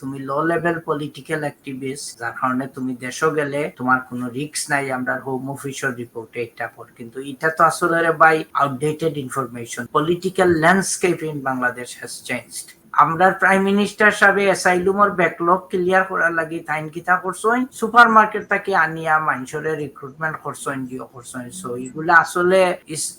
তুমি low level political activist যার কারণে তুমি দেশও গেলে তোমার কোনো রিক্স নাই, আমরা হোম অফিসের রিপোর্টে এটা পর কিন্তু এটা তো আসলে by outdated information political landscape in Bangladesh has changed আমরা প্রাইম মিনিস্টার সাহেব অ্যাসাইলুমর ব্যাকলগ ক্লিয়ার করার লাগি তাইন কিতা করছেন সুপার মার্কেট থেকে আনিয়া মানুষের রিক্রুটমেন্ট করছেন জিও করছেন সো এগুলা আসলে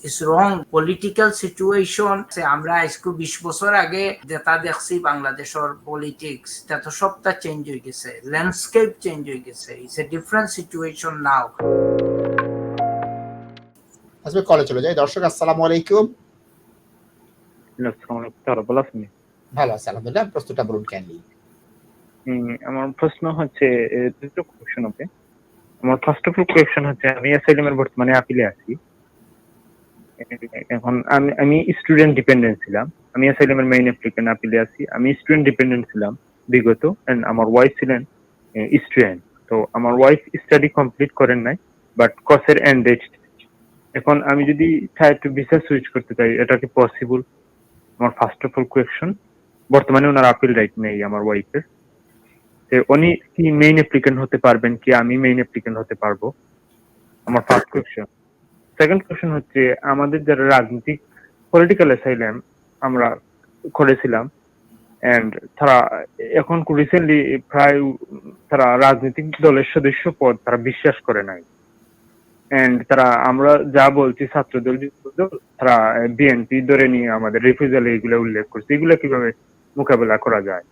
ইস রং পলিটিক্যাল সিচুয়েশন আমরা আজকে বিশ বছর আগে যেটা দেখছি বাংলাদেশের পলিটিক্স তা তো সবটা চেঞ্জ হয়ে গেছে। ল্যান্ডস্কেপ চেঞ্জ হয়ে গেছে। It's a different situation now আজকে কলে চলে যাই। দর্শক আসসালামু আলাইকুম। আসসালামু। আলাইকুম তারা ভালো আছেন ভালো আছে, আলহামদুলিল্লাহ, প্রশ্নটা বলুন কেন আমার প্রশ্ন হচ্ছে দুটো কোয়েশ্চন হবে আমার ফার্স্ট অফ অল কোয়েশ্চন হচ্ছে, আমি অ্যাসাইলামের বর্তমানে আপিলে আছি। এখন আমি আমি স্টুডেন্ট ডিপেন্ডেন্ট ছিলাম। আমি অ্যাসাইলামের মেইন অ্যাপ্লিকেন্ট আপিলে আছি। আমি স্টুডেন্ট ডিপেন্ডেন্ট ছিলাম বিগত এন্ড আমার ওয়াইফ ছিলেন স্টুডেন্ট তো আমার ওয়াইফ স্টাডি কমপ্লিট করেন নাই বাট কসের এন্ড ডেট এখন আমি যদি চাই একটু ভিসা সুইচ করতে চাই, এটা কি পসিবল আমার ফার্স্ট অফ অল কোয়েশ্চন বর্তমানে ওনার আপিল রাইট নেই আমার ওয়াইফের। উনি কি মেইন অ্যাপ্লিকেন্ট হতে পারবেন, কি আমি মেইন অ্যাপ্লিকেন্ট হতে পারব? আমার ফার্স্ট কোয়েশ্চন সেকেন্ড কোয়েশ্চন হচ্ছে, আমাদের যারা রাজনৈতিক পলিটিক্যাল অ্যাসাইলাম আমরা করেছিলাম এন্ড তারা এখন রিসেন্টলি প্রায় তারা রাজনৈতিক দলের সদস্য পদ তারা বিশ্বাস করে নাই। এন্ড তারা আমরা যা বলছি, ছাত্রদল তারা বিএনপি ধরে নিয়ে আমাদের রিফিউজাল এগুলো উল্লেখ করছে। এগুলো কীভাবে মোকাবেলা করা যায়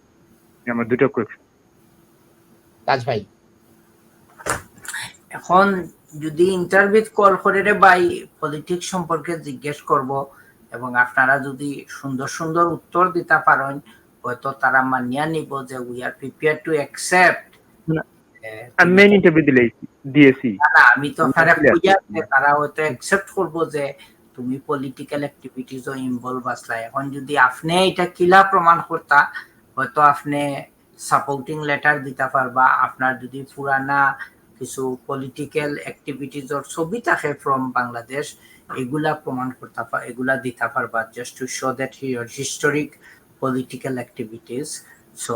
আমার দুটো কোয়েশ্চন তাজ ভাই এখন যদি ইন্টারভিউ কল করে রে বাই পলিটিক্স সম্পর্কে জিজ্ঞেস করব এবং আপনারা যদি সুন্দর সুন্দর উত্তর দিতে পারেন হয়তো তারা মানিয়া নিব যে we are prepare to accept. আমি মেইন ইন্টারভিউ দিলে দিয়েছি না আমি তো. তারা হয়তো অ্যাকসেপ্ট করব যে তুমি পলিটিক্যাল অ্যাক্টিভিটিজও ইনভলভ আসলা এখন যদি আপনি এটা কিলা প্রমাণ করতা, হয়তো আপনি সাপোর্টিং লেটার দিতে পারবা, আপনার যদি পুরানা কিছু পলিটিক্যাল অ্যাক্টিভিটিজর ছবি থাকে ফ্রম বাংলাদেশ, এগুলা প্রমাণ করতে এগুলা দিতে পারবা just to show that here historic political activities so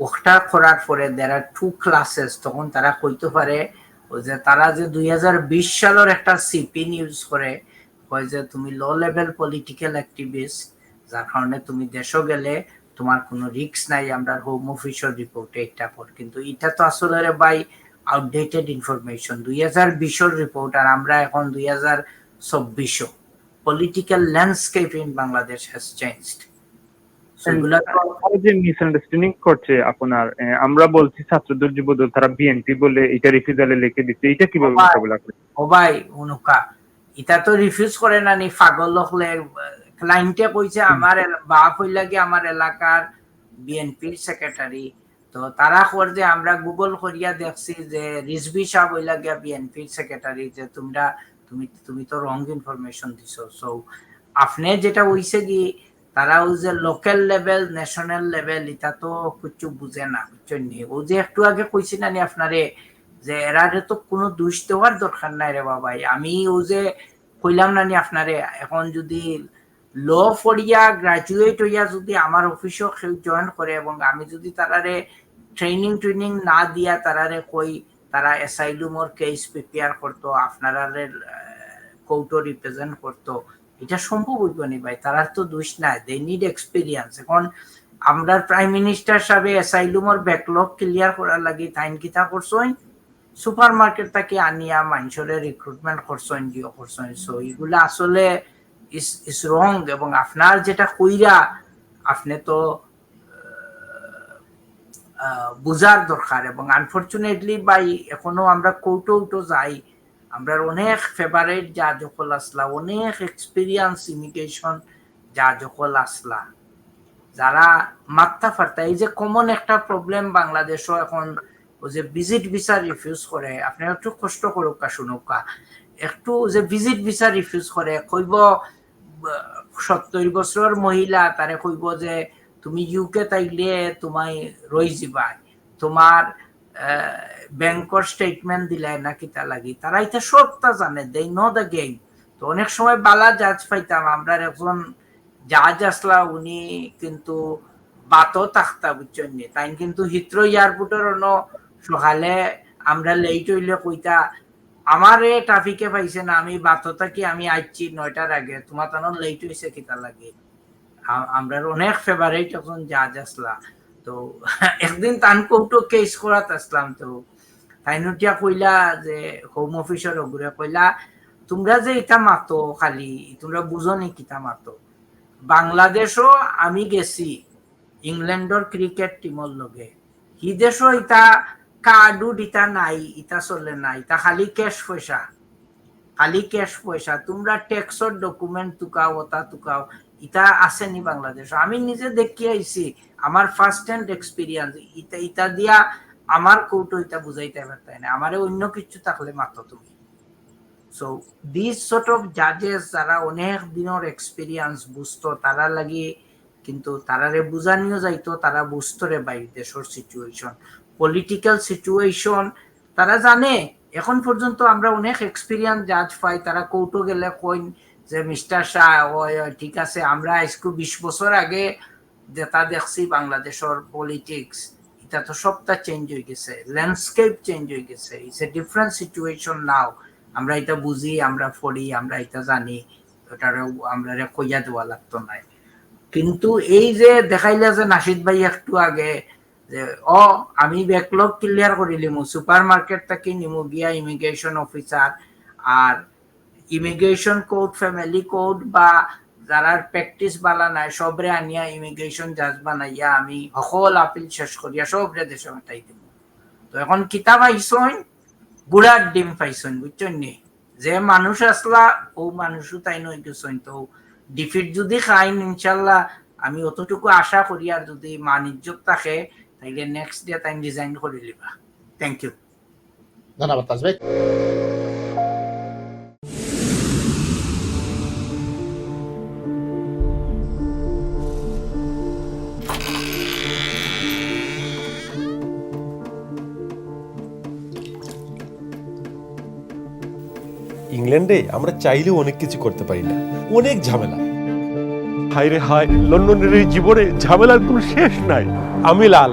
ওটা করার পরে দের আর টু ক্লাসেস তখন তারা কইতে পারে যে তারা যে দুই হাজার বিশ সালের একটা সিপি নিউজ করে কয় যে তুমি লো লেভেল পলিটিক্যাল অ্যাক্টিভিস্ট যার কারণে তুমি দেশও গেলে তোমার কোনো রিস্ক নাই আমরা হোম অফিসের রিপোর্টে এটা পর কিন্তু এটা তো আসলে বাই আউটডেটেড ইনফরমেশন দুই হাজার বিশের রিপোর্ট আর আমরা এখন দুই হাজার চব্বিশও political landscape in Bangladesh has changed সেগুলা যে মিসআন্ডারস্ট্যান্ডিং করছে আপনার আমরা বলছি ছাত্রদল যুবদল তারা বিএনপি বলে এটা রিফিউজালে লিখে দিচ্ছে এটা কীভাবে বাবা। মোকাবেলা করে? ও ভাই অনুকা ইটা তো রিফিউজ করে না নি পাগল হলে ক্লায়েন্টে কইছে আমার বাপ হই লাগে আমার এলাকার বিএনপির সেক্রেটারি তো তারা কর যে আমরা গুগল করিয়া দেখছি যে রিজভি সাহ হই লাগে বিএনপির সেক্রেটারি যে তোমরা তুমি তুমি তো রং ইনফরমেশন দিছো। সো আপনি যেটা হইছে কি তারা ওই যে লোকাল লেভেল ন্যাশনাল লেভেল এটা তো কিছু বুঝে না বুঝছেন নি? ও যে একটু আগে কইছি না নি আপনারে যে এরারে তো কোনো দোষ দেওয়ার দরকার নাই রে বাবাই। আমি ও যে কইলাম না নি আপনারে, এখন যদি ল পড়িয়া গ্রাজুয়েট হইয়া যদি আমার অফিসেও কেউ জয়েন করে এবং আমি যদি তারারে ট্রেনিং ট্রেনিং না দিয়া তারারে কই তারা অ্যাসাইলুমর কেস প্রিপেয়ার করতো আপনারা কৌটো রিপ্রেজেন্ট করতো, এটা সম্ভব হইব নি ভাই। তারার তো দোষ নাই দে নিড এক্সপিরিয়েন্স এখন আমরা প্রাইম মিনিস্টার সাহেব অ্যাসাইলুমর ব্যাকলগ ক্লিয়ার করার লাগি তাইন কিতা করছেন সুপার মার্কেট থেকে আনিয়া মানুষের রিক্রুটমেন্ট করছেন, জিও করছেন। সো এগুলা আসলে ইস ইস রং এবং আপনার যেটা কইরা আপনি তো বুঝার দরকার এবং আনফরচুনেটলি বাই এখনও আমরা কৌটো উটো যাই। আমরা অনেক ফেভারেট যা যখন আসলা, অনেক এক্সপিরিয়েন্স ইমিগ্রেশন যা যখন আসলা। যারা মাত্তা ফার্তা এই যে কমন একটা প্রবলেম বাংলাদেশও এখন যে ভিজিট ভিসা রিফিউজ করে আপনি একটু কষ্ট করুক শুনুক। একটু যে ভিজিট ভিসা রিফিউজ করে কইব সত্তর বছরের মহিলা তারে কইব যে, তুমি ইউকে তাইলে তোমায় রই যাবাই তোমার ব্যাংকর স্টেটমেন্ট দিলে নাকি তা লাগি। তারা এটা সবটা জানে দে নো দ্য গেম তো অনেক সময় বালা জাজ পাইতাম আমরা একজন জাজ আসলা উনি কিন্তু বাতো থাকতা বুঝছেন তাই কিন্তু হিত্রো এয়ারপোর্টের অন্য সকালে আমরা লেট হইলে কইতা, আমারে ট্রাফিকে পাইছে না, আমি বাতো থাকি, আমি আইছি নয়টার আগে। তোমার তখন লেট হয়েছে কিতা লাগে? আমরা অনেক ফেভারিট এখন জাজ আসলা। তো, একদিন তান কৌটো কেস করাত আসলাম তো। তাইনুটিয়া কইলা যে হোম অফিসের ওগুরে কইলা, তোমরা যে এটা মাতো খালি, তোমরা বুঝো নি কিতা মাতো? বাংলাদেশও আমি গেছি ইংল্যান্ডর ক্রিকেট টিমর লগে। হি দেশও ইটা কার্ডু ইটা নাই ইটা চলে না ইটা খালি ক্যাশ পয়সা খালি ক্যাশ পয়সা তোমরা ট্যাক্সর ডকুমেন্ট তুকাও ওটা তুকাও ইটা আছে নি বাংলাদেশ আমি নিজে দেখি আইছি আমার ফার্স্ট হ্যান্ড এক্সপিরিয়েন্স ইটা ইটা দিয়া আমার কৌটো ইটা বুঝাইতে পারতাই না আমারে অন্য কিছু থাকলে মাত্র তুমি। সো দিস সর্ট অফ জাজেস যারা অনেক দিনের এক্সপিরিয়েন্স বুঝতো তারা লাগি কিন্তু তারারে বুঝানিও যাইতো, তারা বুঝতো রে বাই দেশের সিচুয়েশন পলিটিক্যাল সিচুয়েশন তারা জানে। এখন পর্যন্ত আমরা অনেক এক্সপিরিয়েন্স জাজ পাই। তারা কৌটো গেলে কইন যে, মিস্টার শাহ ঠিক আছে, আমরা আজকে বিশ বছর আগে যেটা দেখছি বাংলাদেশের পলিটিক্স এটা তো সবটা চেঞ্জ হয়ে গেছে। ল্যান্ডস্কেপ চেঞ্জ হয়ে গেছে। It's a different situation now আমরা এটা বুঝি, আমরা পড়ি, আমরা এটা জানি। ওটারও আমরা কইয়া দেওয়া লাগতো নাই। কিন্তু এই যে দেখাইলে যে নাসিদ ভাই একটু আগে যে ও আমি ব্যাকলগ ক্লিয়ার করিলিম সুপার মার্কেট থেকে নিমু গিয়া ইমিগ্রেশন অফিসার আর ইমিগ্রেশন কোড ফ্যামিলি কোড বা যারা প্র্যাকটিস বালা নাই সবরে আনিয়া ইমিগ্রেশন জাজ বানাইয়া আমি সকল আপিল শেষ করিয়া সবরে দেশে মাতাই দিব তো এখন কিতাব আইসইন বুড়ার ডিম পাইছইন বুঝছেন নি? যে মানুষ আসলা ও মানুষও তাই নই গেছইন তো ডিফিট যদি খাইন, ইনশাল্লাহ, আমি অতটুকু আশা করি আর যদি বাণিজ্য থাকে তাইলে নেক্সট ডে তাই ডিজাইন করে লিবা থ্যাংক ইউ ধন্যবাদ তাজ ভাই। ইংল্যান্ডে আমরা চাইলেও অনেক কিছু করতে পারি না। অনেক ঝামেলা। হায় রে হায় লন্ডনের এই জীবনে ঝামেলার কোনো শেষ নাই। আমি লাল।